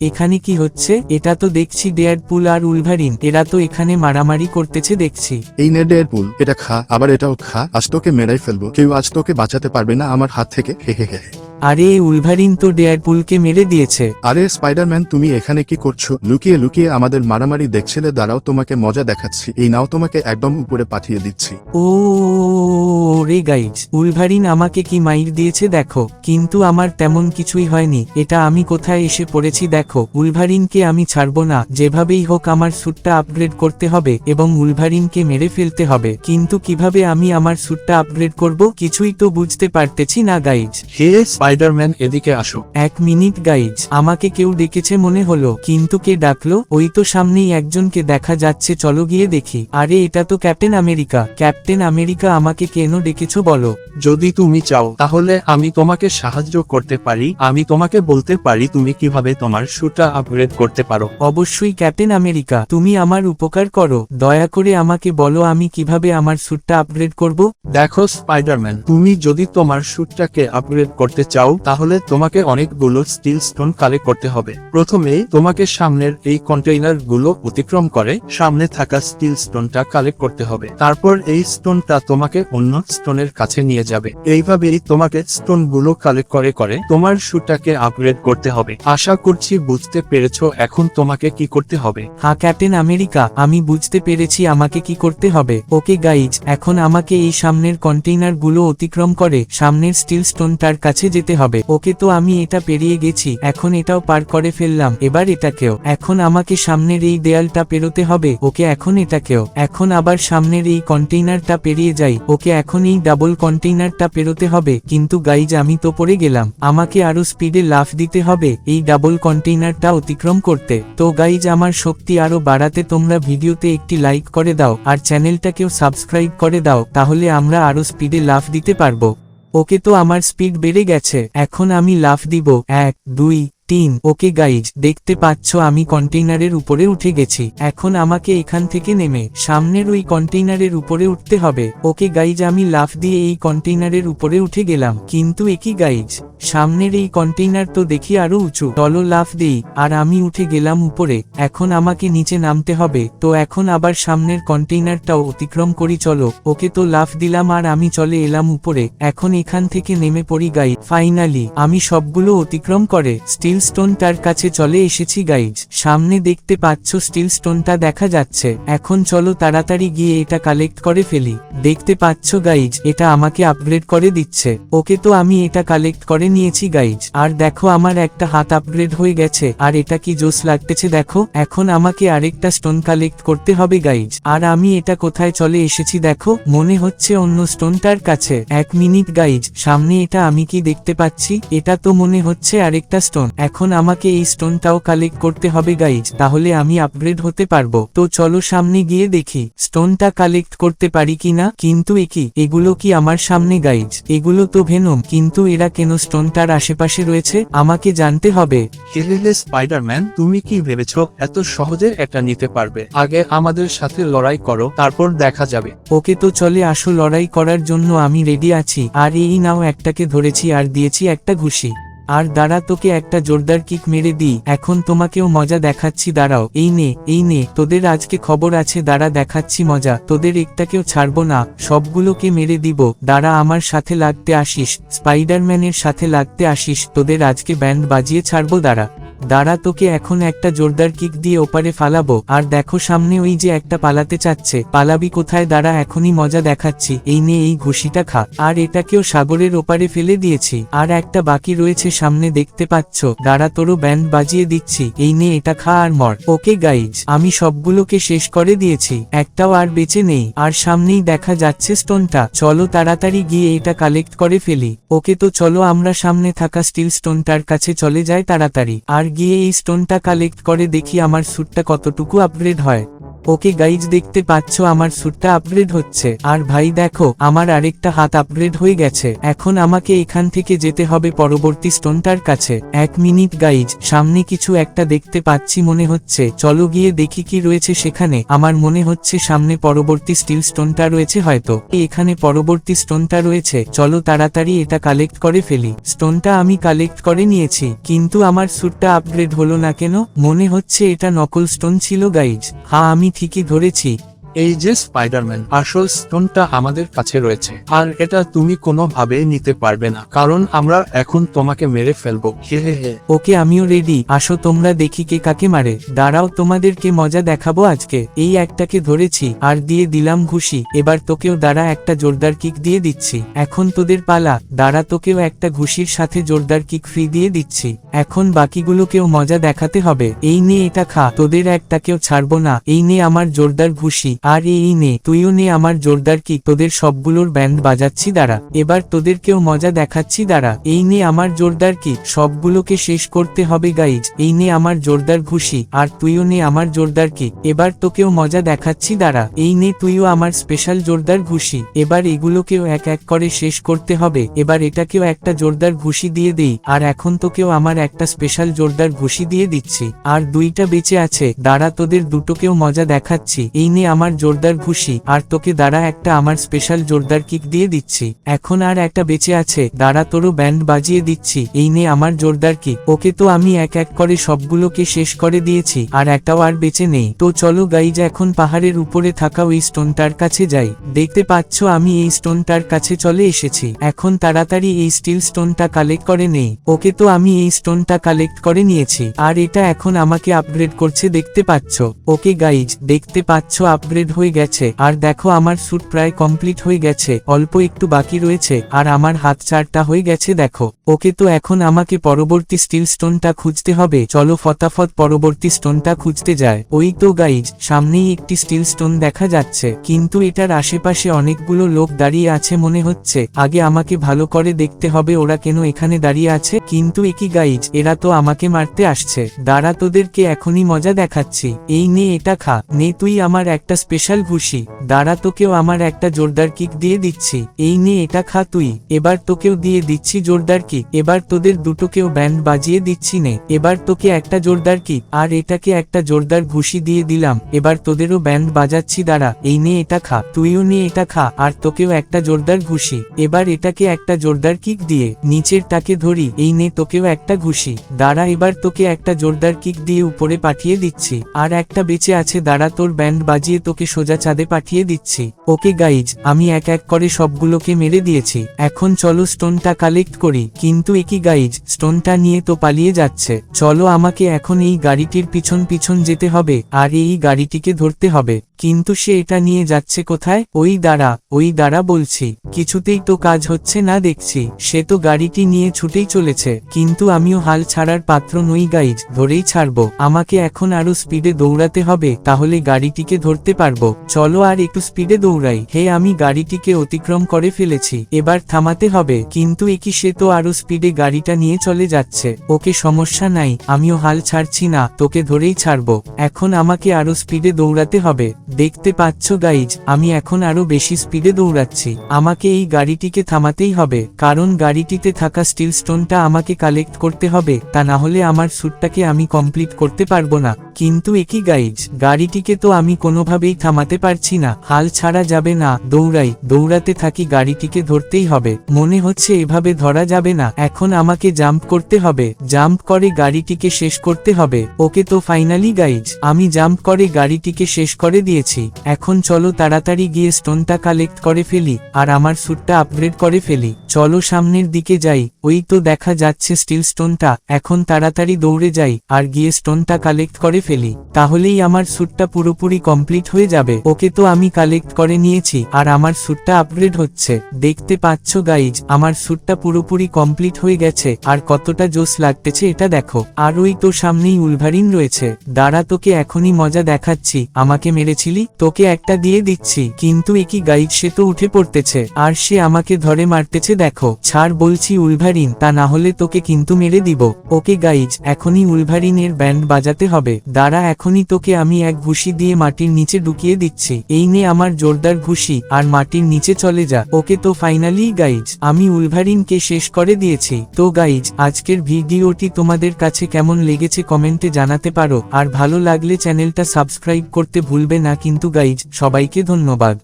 এখানে কি হচ্ছে? এটা তো দেখছি ডেয়ারপুল আর উলভারিন। এরা তো এখানে মারামারি করতেছে দেখছি। এই নে ডেয়ার পুল এটা খা, আবার এটাও খা। আজ তোকে মেরাই ফেলব। কেউ আজ তোকে বাঁচাতে পারবে না আমার হাত থেকে। হে হে হে। আরে উলভারিন তো ডেয়ারপুলকে মেরে দিয়েছে। আরে স্পাইডারম্যান তুমি এখানে কি করছ? লুকিয়ে লুকিয়ে আমাদের মারামারি দেখছিলে দাঁড়াও তোমাকে মজা দেখাচ্ছি। এই নাও তোমাকে একদম উপরে পাঠিয়ে দিচ্ছি। ও রে গাইজ উলভারিন আমাকে কি মাইর দিয়েছে দেখো কিন্তু আমার তেমন কিছুই হয়নি। এটা আমি কোথায় এসে পড়েছি দেখো উলভারিনকে আমি ছাড়বো না। যেভাবেই হোক আমার স্যুটটা আপগ্রেড করতে হবে এবং উলভারিনকে মেরে ফেলতে হবে। কিন্তু কীভাবে আমি আমার স্যুটটা আপগ্রেড করব কিছুই তো বুঝতে পারতেছি না গাইজ। হে স্পাইডারম্যান এদিকে আসো। এক মিনিট গাইজ আমাকে কেউ ডেকেছে মনে হলো কিন্তু কে ডাকলো? ওই তো সামনেই একজনকে দেখা যাচ্ছে চলো গিয়ে দেখি। আরে এটা তো ক্যাপ্টেন আমেরিকা। ক্যাপ্টেন আমেরিকা আমাকে কেন ডেকেছো বলো? যদি তুমি চাও তাহলে আমি তোমাকে সাহায্য করতে পারি। আমি তোমাকে বলতে পারি তুমি কীভাবে তোমার শুটা আপগ্রেড করতে পারো। অবশ্যই ক্যাপ্টেন আমেরিকা তুমি আমার উপকার করো। দয়া করে আমাকে বলো আমি কীভাবে আমার স্যুটটা আপগ্রেড করব? দেখো স্পাইডারম্যান তুমি যদি তোমার শুটটাকে আপগ্রেড করতে চাও তাহলে তোমাকে অনেকগুলো স্টিল স্টোন কালেক্ট করতে হবে। প্রথমে তোমাকে সামনের এই কন্টেইনারগুলো অতিক্রম করে, সামনে থাকা স্টিল স্টোনটা কালেক্ট করতে হবে। তারপর এই স্টোনটা তোমাকে অন্য স্টোনের কাছে নিয়ে যাবে। এইভাবেই তোমাকে স্টোনগুলো কালেক্ট করে করে তোমার শুটটাকে আপগ্রেড করতে হবে। আশা করছি বুঝতে পেরেছ এখন তোমাকে কি করতে হবে। হ্যাঁ ক্যাপ্টেন আমেরিকা, আমি বুঝতে পেরেছি আমাকে কি করতে হবে। ওকে গাইজ এখন আমাকে এই সামনের কন্টেইনারগুলো অতিক্রম করে, সামনের স্টিল স্টোনটার কাছে যেতে হবে। ওকে তো আমি এটা পেরিয়ে গেছি, এখন এটাও পার করে ফেললাম, এবার এটাকেও। এখন আমাকে সামনের এই দেয়ালটা পেরোতে হবে, ওকে এখন এটাকেও। এখন আবার সামনের এই কন্টেইনারটা পেরিয়ে যাই, ওকে এখন এই ডাবল কন্টেইনারটা পেরোতে হবে। কিন্তু গাইজ, আমি তো পড়ে গেলাম, আমাকে আরও স্পিডে লাফ দিতে হবে এই ডাবল কন্টেইনারটা অতিক্রম করতে। তো গাইজ, আমার শক্তি আরও বাড়াতে তোমরা ভিডিওতে একটি লাইক করে দাও, আর চ্যানেলটাকেও সাবস্ক্রাইব করে দাও, তাহলে আমরা আরও স্পিডে লাফ দিতে পারব। ওকে তো আমার স্পিড বেড়ে গেছে এখন আমি লাফ দিব। এক দুই তিন। ওকে গাইজ দেখতে পাচ্ছ আমি কন্টেইনারের উপরে উঠে গেছি। এখন আমাকে এখান থেকে নেমে সামনের ওই কন্টেইনারের উপরে উঠতে হবে। ওকে গাইজ আমি লাফ দিয়ে এই কন্টেইনারের উপরে উঠে গেলাম। কিন্তু একই গাইজ সামনের এই কন্টেইনার তো দেখি আরও উঁচু। চলো লাফ দেই। আর আমি উঠে গেলাম উপরে। এখন আমাকে নিচে নামতে হবে। তো এখন আবার সামনের কন্টেইনারটাও অতিক্রম করি, চলো। ওকে তো লাফ দিলাম আর আমি চলে এলাম উপরে। এখন এখান থেকে নেমে পড়ি গাই ফাইনালি আমি সবগুলো অতিক্রম করে। স্টিল স্টোনটার কাছে চলে এসেছি গাইজ সামনে দেখতে পাচ্ছ স্টিল স্টোনটা দেখা যাচ্ছে। এখন চলো তাড়াতাড়ি গিয়ে এটা কালেক্ট করে ফেলি। দেখতে পাচ্ছ গাইজ এটা আমাকে আপগ্রেড করে দিচ্ছে। ওকে তো আমি এটা কালেক্ট করে নিয়েছি গাইজ আর দেখো, আমার একটা হাত আপগ্রেড হয়ে গেছে। আর এটা কি জোস লাগতেছে, দেখো। এখন আমাকে আরেকটা স্টোন কালেক্ট করতে হবে গাইজ আর আমি এটা কোথায় চলে এসেছি, দেখো। মনে হচ্ছে অন্য স্টোনটার কাছে। এক মিনিট গাইজ সামনে এটা আমি কি দেখতে পাচ্ছি? এটা তো মনে হচ্ছে আরেকটা স্টোন এখন আমাকে এই স্টোনটাও কালেক্ট করতে হবে গাইজ তাহলে আমি আপগ্রেড হতে পারব। তো চলো সামনে গিয়ে দেখি স্টোনটা কালেক্ট করতে পারি কিনা? কিন্তু একই এগুলো কি আমার সামনে গাইজ এগুলো তো ভেনম কিন্তু এরা কেন স্টোনটার আশেপাশে রয়েছে? আমাকে জানতে হবে। হেলেলে স্পাইডারম্যান তুমি কি ভেবেছো এত সহজে এটা নিতে পারবে? আগে আমাদের সাথে লড়াই করো তারপর দেখা যাবে। ওকে তো চলে আসো লড়াই করার জন্য আমি রেডি আছি। আর এই নাও একটাকে ধরেছি আর দিয়েছি একটা ঘুষি। আর দাঁড়া, তোকে একটা জোরদার কিক মেরে দিই। এখন তোমাকেও মজা দেখাচ্ছি, দাঁড়াও। এই নে এই নে, তোদের আজকে খবর আছে, দাঁড়া, দেখাচ্ছি মজা। তোদের একটাকেও ছাড়ব না, সবগুলোকে মেরে দিব। দাঁড়া, আমার সাথে লাগতে আসিস, স্পাইডারম্যানের সাথে লাগতে আসিস, তোদের আজকে ব্যান্ড বাজিয়ে ছাড়বো, দাঁড়া। দাঁড়া তোকে এখন একটা জোরদার কিক দিয়ে ওপারে ফালাবো। আর দেখো সামনে ওই যে একটা পালাতে চাচ্ছে। পালাবি কোথায়? দাঁড়া, এখনই মজা দেখাচ্ছি। এই নিয়ে এই ঘুষিটা খা। আর এটাকেও সাগরের ওপারে ফেলে দিয়েছি। আর একটা বাকি রয়েছে সামনে দেখতে পাচ্ছ। দাঁড়া, তোরও ব্যান্ড বাজিয়ে দিচ্ছি। এই নিয়ে এটা খা আর মর। ওকে গাইজ, আমি সবগুলোকে শেষ করে দিয়েছি। একটাও আর বেঁচে নেই। আর সামনেই দেখা যাচ্ছে স্টোনটা। চলো তাড়াতাড়ি গিয়ে এটা কালেক্ট করে ফেলি। ওকে তো চলো, আমরা সামনে থাকা স্টিল স্টোনটার কাছে চলে যাই তাড়াতাড়ি। আর গিয়ে এই স্টোনটা কালেক্ট করে দেখি আমার স্যুটটা কতটুকু আপগ্রেড হয়। ওকে গাইজ দেখতে পাচ্ছ আমার স্যুটটা আপগ্রেড হচ্ছে। আর ভাই দেখো, আমার আরেকটা হাত আপগ্রেড হয়ে গেছে। এখন আমাকে এখান থেকে যেতে হবে পরবর্তী স্টোনটার কাছে। এক মিনিট গাইজ সামনে কিছু একটা দেখতে পাচ্ছি মনে হচ্ছে। চলো গিয়ে দেখি কি রয়েছে সেখানে। আমার মনে হচ্ছে সামনে পরবর্তী স্টিল স্টোনটা রয়েছে হয়তো। এখানে পরবর্তী স্টোনটা রয়েছে। চলো তাড়াতাড়ি এটা কালেক্ট করে ফেলি। স্টোনটা আমি কালেক্ট করে নিয়েছি। কিন্তু আমার স্যুটটা আপগ্রেড হলো না কেন? মনে হচ্ছে এটা নকল স্টোন ছিল গাইজ হ্যাঁ আমি ঠিকই ধরেছি। এই যে স্পাইডারম্যান আসল স্টোনটা আমাদের কাছে রয়েছে। আর এটা তুমি কোনোভাবে নিতে পারবে না কারণ আমরা এখন তোমাকে মেরে ফেলব। হে হে হে। ওকে আমিও রেডি আসো তোমরা দেখি কে কাকে মারে। দাঁড়াও তোমাদেরকে মজা দেখাবো আজকে। এই একটাকে ধরেছি আর দিয়ে দিলাম ঘুষি। এবার তোকেও দাঁড়া একটা জোরদার কিক দিয়ে দিচ্ছি। এখন তোদের পালা। দাঁড়া তোকেও একটা ঘুষির সাথে জোরদার কিক ফ্রি দিয়ে দিচ্ছি। এখন বাকিগুলোকেও মজা দেখাতে হবে। এই নিয়ে এটা খা। তোদের একটাকেও ছাড়বো না। এই নিয়ে আমার জোরদার ঘুষি। আর এই নে, তুইও নে আমার জোরদার কি, তোদের সবগুলোর ব্যান্ড বাজাচ্ছি, দাঁড়া। এবার তোদেরকেও মজা দেখাচ্ছি, দাঁড়া। এই নে আমার জোরদার কিক সবগুলোকে শেষ করতে হবে গাইজ এই নে আমার জোরদার ঘুষি, আর তুইও নে আমার জোরদার কি। এবার তোকেও মজা দেখাচ্ছি, দাঁড়া। এই নে তুইও আমার স্পেশাল জোরদার ঘুষি। এবার এগুলোকেও এক এক করে শেষ করতে হবে। এবার এটাকেও একটা জোরদার ঘুষি দিয়ে দেই, আর এখন তোকেও আমার একটা স্পেশাল জোরদার ঘুষি দিয়ে দিচ্ছি। আর দুইটা বেঁচে আছে, দাঁড়া তোদের দুটোকেও মজা দেখাচ্ছি। এই নে আমার জোরদার ঘুষি, আর তোকে দাঁড়া একটা আমার স্পেশাল জোরদার কিক দিয়ে দিচ্ছি। এখন আর একটা বেঁচে আছে, দাঁড়া তোরও ব্যান্ড বাজিয়ে দিচ্ছি, এই নে আমার জোরদার কিক ওকে তো আমি এক এক করে সবগুলোকে শেষ করে দিয়েছি, আর একটাও আর বেঁচে নেই। তো চলো গাইজ এখন পাহাড়ের উপরে থাকা ওই স্টোনটার কাছে যাই। দেখতে পাচ্ছ আমি এই স্টোনটার কাছে চলে এসেছি। এখন তাড়াতাড়ি এই স্টিল স্টোনটা কালেক্ট করে নেই ওকে তো আমি এই স্টোনটা কালেক্ট করে নিয়েছি। আর এটা এখন আমাকে আপগ্রেড করছে, দেখতে পাচ্ছ? ওকে গাইজ দেখতে পাচ্ছ আপগ্রেড হয়ে গেছে। আর দেখো আমার স্যুট প্রায় কমপ্লিট হয়ে গেছে। অল্প একটু বাকি রয়েছে। আর আমার হাত চারটা হয়ে গেছে, দেখো। ওকে তো এখন আমাকে পরবর্তী স্টিল স্টোনটা খুঁজতে হবে। চলো ফটাফট পরবর্তী স্টোনটা খুঁজতে যায় ওই তো গাইজ সামনেই একটি স্টিল স্টোন দেখা যাচ্ছে। কিন্তু এটার আশেপাশে অনেকগুলো লোক দাঁড়িয়ে আছে মনে হচ্ছে। আগে আমাকে ভালো করে দেখতে হবে ওরা কেন এখানে দাঁড়িয়ে আছে। কিন্তু একই গাইজ এরা তো আমাকে মারতে আসছে। দাঁড়া তোদেরকে এখনই মজা দেখাচ্ছি। এই নে এটা খা। নে তুই আমার একটা স্পেশাল ঘুষি দাঁড়া তোকেও আমার একটা জোরদার কিক দিয়ে দিচ্ছি। এই নিয়ে এটা খা তুই, এবার তোকেও দিয়ে দিচ্ছি জোরদার কিক, এবার তোদের দুটোকেও ব্যান্ড বাজিয়ে দিচ্ছি নে। এবার তোকে একটা জোরদার কিক, আর এটাকে একটা জোরদার ঘুষি দিয়ে দিলাম, এবার তোদেরও ব্যান্ড বাজাচ্ছি, দাঁড়া। এই নিয়ে এটা খা, তুইও নিয়ে এটা খা, আর তোকেও একটা জোরদার ঘুষি এবার এটাকে একটা জোরদার কিক দিয়ে নিচেরটাকে ধরি, এই নে তোকেও একটা ঘুষি দাঁড়া এবার তোকে একটা জোরদার কিক দিয়ে উপরে পাঠিয়ে দিচ্ছি, আর একটা বেঁচে আছে, দাঁড়া তোর ব্যান্ড বাজিয়ে তোকে সোজা চাঁদে পাঠিয়ে দিচ্ছি। ওকে গাইজ আমি এক এক করে সবগুলোকে মেরে দিয়েছি। এখন চলো স্টোনটা কালেক্ট করি। কিন্তু একই গাইজ স্টোনটা নিয়ে তো পালিয়ে যাচ্ছে। চলো আমাকে এখন এই গাড়িটির পিছন পিছন যেতে হবে, আর এই গাড়িটিকে ধরতে হবে। কিন্তু সে এটা নিয়ে যাচ্ছে কোথায়? ওই দাঁড়া ওই দাঁড়া বলছি। কিছুতেই তো কাজ হচ্ছে না দেখছি। সে তো গাড়িটি নিয়ে ছুটেই চলেছে। কিন্তু আমিও হাল ছাড়ার পাত্র নই গাইজ, ধরেই ছাড়বো। আমাকে এখন আরও স্পিডে দৌড়াতে হবে, তাহলে গাড়িটিকে ধরতে পারব। চলো আর একটু স্পিডে দৌড়াই। হে, আমি গাড়িটিকে অতিক্রম করে ফেলেছি। এবার থামাতে হবে। কিন্তু একই সে তো আরও স্পিডে গাড়িটা নিয়ে চলে যাচ্ছে? ওকে সমস্যা নাই, আমিও হাল ছাড়ছি না, তোকে ধরেই ছাড়বো। এখন আমাকে আরও স্পিডে দৌড়াতে হবে। দেখতে পাচ্ছ গাইজ আমি এখন আরও বেশি স্পিডে দৌড়াচ্ছি। আমাকে এই গাড়িটিকে থামাতেই হবে, কারণ গাড়িটিতে থাকা স্টিল স্টোনটা আমাকে কালেক্ট করতে হবে, তা না হলে আমার স্যুটটাকে আমি কমপ্লিট করতে পারব না। কিন্তু একই গাইজ গাড়িটিকে তো আমি কোনোভাবেই থামাতে পারছি না। হাল ছাড়া যাবে না, দৌড়াই, দৌড়াতে থাকি গাড়িটিকে ধরতেই হবে। মনে হচ্ছে এভাবে ধরা যাবে না, এখন আমাকে জাম্প করতে হবে। জাম্প করে গাড়িটিকে শেষ করতে হবে। ওকে তো ফাইনালি গাইজ আমি জাম্প করে গাড়িটিকে শেষ করে দিয়েছি। এখন চলো তাড়াতাড়ি গিয়ে স্টোনটা কালেক্ট করে ফেলি, আর আমার স্যুটটা আপগ্রেড করে ফেলি। চলো সামনের দিকে যাই, ওই তো দেখা যাচ্ছে স্টিল স্টোনটা, এখন তাড়াতাড়ি দৌড়ে যাই, আর গিয়ে স্টোনটা কালেক্ট করে ফেলি, তাহলেই আমার স্যুটটা পুরোপুরি কমপ্লিট হয়ে যাবে, ওকে তো আমি কালেক্ট করে নিয়েছি, আর আমার স্যুটটা আপগ্রেড হচ্ছে, দেখতে পাচ্ছ গাইজ আমার স্যুটটা পুরোপুরি কমপ্লিট হয়ে গেছে, আর কতটা জোস লাগতেছে এটা দেখো, আর ওই তো সামনেই উলভারিন রয়েছে, দাঁড়া তোকে এখনই মজা দেখাচ্ছি, আমাকে মেরেছিলি, তোকে একটা দিয়ে দিচ্ছি, কিন্তু একই গাইড সে তো উঠে পড়তেছে, আর সে আমাকে ধরে মারতেছে দেখো, ছাড় বলছি উলভারিন, তা না হলে তোকে কিন্তু মেরে দিব। ওকে গাইজ এখনই উলভারিনের ব্যান্ড বাজাতে হবে। দাঁড়া, এখনই তোকে আমি এক ঘুষি দিয়ে মাটির নিচে ঢুকিয়ে দিচ্ছি। এই নে আমার জোরদার ঘুষি, আর মাটির নিচে চলে যা। ওকে তো ফাইনালি গাইজ আমি উলভারিনকে শেষ করে দিয়েছি। তো গাইজ আজকের ভিডিওটি তোমাদের কাছে কেমন লেগেছে কমেন্টে জানাতে পারো। আর ভালো লাগলে চ্যানেলটা সাবস্ক্রাইব করতে ভুলবে না। কিন্তু গাইজ সবাইকে ধন্যবাদ।